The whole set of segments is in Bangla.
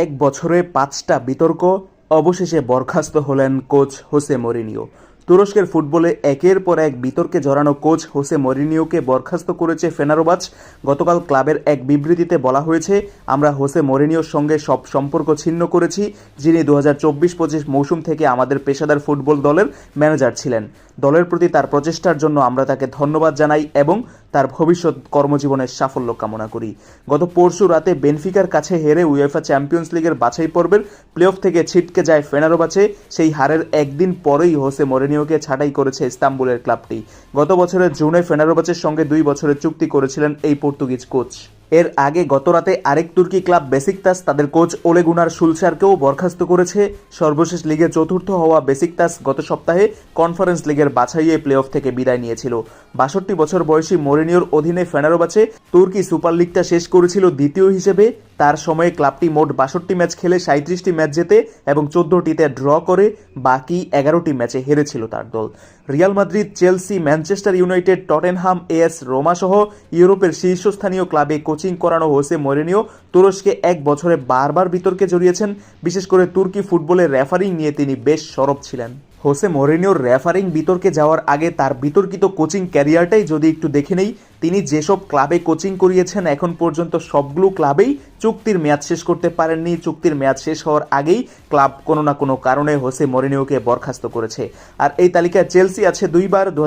এক বছরে পাঁচটা বিতর্ক, অবশেষে বরখাস্ত হলেন কোচ হোসে মরিনিও। তুরস্কের ফুটবলে একের পর এক বিতর্কে জড়ানো কোচ হোসে মরিনিওকে বরখাস্ত করেছে ফেনারোবাচ গতকাল ক্লাবের এক বিবৃতিতে বলা হয়েছে, আমরা হোসে মরিনিওর সঙ্গে সব সম্পর্ক ছিন্ন করেছি, যিনি দু হাজার চব্বিশ পঁচিশ মৌসুম থেকে আমাদের পেশাদার ফুটবল দলের ম্যানেজার ছিলেন। দলের প্রতি তার প্রচেষ্টার জন্য আমরা তাকে ধন্যবাদ জানাই এবং তার ভবিষ্যৎ কর্মজীবনের সাফল্য কামনা করি। গত পরশু রাতে বেনফিকার কাছে হেরে উয়েফা চ্যাম্পিয়ন্স লিগের বাছাই পর্বের প্লে অফ থেকে ছিটকে যায় ফেনারোবাচে সেই হারের একদিন পরেই হোসে মরিনিওকে ছাঁটাই করেছে ইস্তাম্বুলের ক্লাবটি। গত বছরের জুনে ফেনারোবাচের সঙ্গে দুই বছরের চুক্তি করেছিলেন এই পর্তুগিজ কোচ। এর আগে গতরাতে আরেক তুর্কি ক্লাব বেসিকতাস তাদের কোচ ওলেগুনার সুলসারকেও বরখাস্ত করেছে। সর্বশেষ লিগে চতুর্থ হওয়া বেসিকতাস গত সপ্তাহে কনফারেন্স লিগের বাছাইয়ে প্লে অফ থেকে বিদায় নিয়েছিল। বাষট্টি বছর বয়সী মোরিনিওর অধীনে ফেনারোবাচে তুর্কি সুপার লিগটা শেষ করেছিল দ্বিতীয় হিসেবে। তার সময়ে ক্লাবটি মোট বাষট্টি ম্যাচ খেলে সাঁত্রিশটি ম্যাচ জেতে এবং চোদ্দটিতে ড্র করে, বাকি এগারোটি ম্যাচে হেরেছিল তার দল। Real Madrid, Chelsea, Manchester United, Tottenham AS Roma সহ ইউরোপের শীর্ষস্থানীয় ক্লাবে কোচিং করানো হোসে মরিনিও তুরস্কে এক বছরে বারবার বিতর্কে জড়িয়েছেন। বিশেষ করে তুর্কি ফুটবলের রেফারিং নিয়ে তিনি বেশ সরব ছিলেন। হোসে মরিনিওর রেফারিং বিতর্কে যাওয়ার আগে তার বিতর্কিত কোচিং ক্যারিয়ারটাই যদি একটু দেখে নেই, তিনি যেসব ক্লাবে কোচিং করিয়েছেন এখন পর্যন্ত সবগুলো ক্লাবেই চুক্তির মেয়াদ শেষ করতে পারেননি। চুক্তির মেয়াদ শেষ হওয়ার আগেই ক্লাব কোনো না কোনো কারণে হোসে মরিনিওকে বরখাস্ত করেছে। আর এই তালিকায় চেলসি আছে দুইবার দু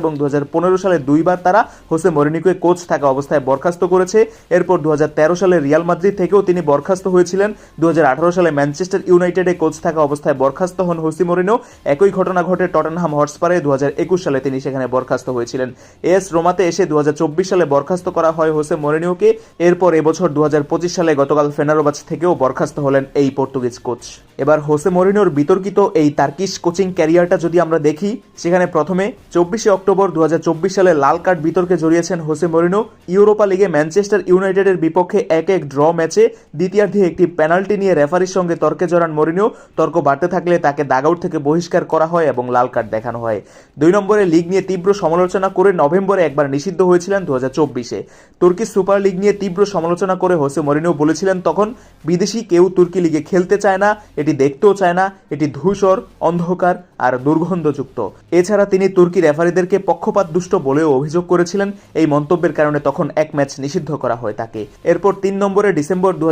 এবং দু হাজার পনেরো সালে দুইবার তারা হোসে মরিনিওকে কোচ থাকা অবস্থায় বরখাস্ত করেছে। এরপর দু হাজার তেরো সালে রিয়াল মাদ্রিদ থেকেও তিনি বরখাস্ত হয়েছিলেন। দু হাজার আঠারো সালে ম্যানচেস্টার ইউনাইটেডে কোচ থাকা অবস্থায় বরখাস্ত হন হোসি মরিনো একই ঘটনা ঘটে টটেনহাম হটস্পারে দু হাজার একুশ সালে তিনি সেখানে বরখাস্ত হয়েছিলেন। এস রোমাতে এসে দু হাজার চব্বিশ সালে বরখাস্ত করা হয় হোসে মরিনিওকে। এরপর এবছর দু হাজার পঁচিশ সালে গতকাল ফেনারোবাচ থেকেও বরখাস্ত হলেন এই পর্তুগিজ কোচ। এবার হোসে মরিনোর বিতর্কিত এই তার্কিশ কোচিং ক্যারিয়ারটা যদি আমরা দেখি, সেখানে প্রথমে চব্বিশে অক্টোবর দু সালে লাল কার্ড বিতর্কে জড়িয়েছেন হোসে মরিনো। ইউরোপা লিগে ম্যানচেস্টার ইউনাইটেডের বিপক্ষে এক এক ড্র ম্যাচে দ্বিতীয়ার্ধে একটি পেনাল্টি নিয়ে রেফারির সঙ্গে তর্কে জড়ান মরিনো। তর্ক বাড়তে থাকলে তাকে দাগআউট থেকে বহিষ্কার করা হয় এবং লাল কার্ড দেখানো হয়। দুই নম্বরে লিগ নিয়ে তীব্র সমালোচনা করে নভেম্বরে একবার নিষিদ্ধ হয়েছিলেন দু হাজার চব্বিশে। তুর্কি সুপার লিগ নিয়ে তীব্র সমালোচনা করে হোসে মরিনো বলেছিলেন তখন বিদেশি কেউ তুর্কি লিগে খেলতে চায় না, এটি দেখতেও চায় না, এটি ধূসর, অন্ধকার আর দুর্গন্ধযুক্ত। এছাড়া তিনি তুর্কি রেফারিদেরকে পক্ষপাত দুষ্ট বলেও অভিযোগ করেছিলেন, এই মন্তব্যের কারণে তখন এক ম্যাচ নিষিদ্ধ করা হয় তাকে। এরপর তিন নম্বরে ডিসেম্বর দু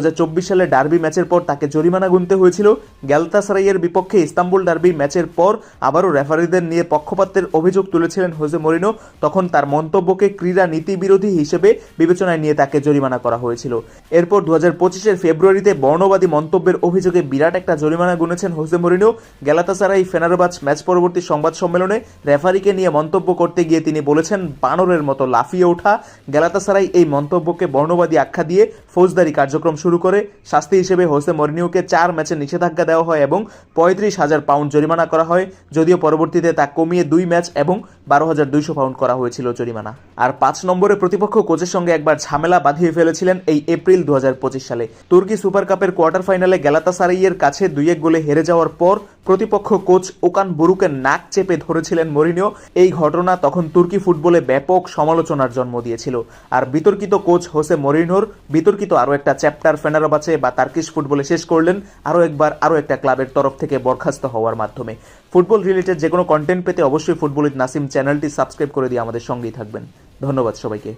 সালে ডার্বি ম্যাচের পর তাকে জরিমানা গুনতে হয়েছিল। গ্যালতাসারাইয়ের বিপক্ষে ইস্তাম্বুল ডার্বি ম্যাচের পর আবারও রেফারিদের নিয়ে পক্ষপাতের অভিযোগ তুলেছিলেন হোসে মরিনো। তখন তার মন্তব্যকে ক্রীড়া নীতি বিরোধী হিসেবে বিবেচনায় নিয়ে তাকে জরিমানা করা হয়েছিল। এরপর দু হাজার পঁচিশের ফেব্রুয়ারিতে বর্ণবাদী মন্তব্যের অভিযোগে বিরাট একটা জরিমানা গুনেছেন Jose Mourinho Galatasaray Fenerbahce match পরবর্তী সংবাদ সম্মেলনে রেফারিকে নিয়ে মন্তব্য করতে গিয়ে তিনি বলেছেন, বানরের মতো লাফিয়ে ওঠা। গ্যালাতাসারাই এই মন্তব্যকে বর্ণবাদী আখ্যা দিয়ে ফৌজদারি কার্যক্রম শুরু করে। শাস্তি হিসেবে হোসে মরিনিওকে চার ম্যাচে নিষেধাজ্ঞা দেওয়া হয় এবং পঁয়ত্রিশ হাজার পাউন্ড জরিমানা করা হয়। যদিও পরবর্তীতে তা কমিয়ে দুই ম্যাচ এবং বারো হাজার দুইশো পাউন্ড করা হয়েছিল জরিমানা। আর পাঁচ নম্বরে প্রতিপক্ষ কোচের সঙ্গে একবার ঝামেলা বাঁধিয়ে ফেলেছিলেন এই এপ্রিল দু হাজার সালে। তুর্কি সুপার কাপের কোয়ার্টার ফাইনালে গ্যালাতাসারাইয়ের কাছে দুই এক গোলে হেরে যাওয়ার পর প্রতিপক্ষ কোচ ওকান বুরুকের নাক চেপে ধরেছিলেন মরিনিও। এই ঘটনা তখন তুর্কি ফুটবলে ব্যাপক সমালোচনার জন্ম দিয়েছিল। আর বিতর্কিত কোচ হোসে মরিনোর বিতর্কিত আরও একটা চ্যাপ্টার ফেনারবাচে বা তার্কিশ ফুটবলে শেষ করলেন আরও একবার আরও একটা ক্লাবের তরফ থেকে বরখাস্ত হওয়ার মাধ্যমে। ফুটবল রিলেটেড যে কোনো কন্টেন্ট পেতে অবশ্যই ফুটবলিত নাসিম চ্যানেলটি সাবস্ক্রাইব করে দিয়ে আমাদের সঙ্গেই থাকবেন। ধন্যবাদ সবাইকে।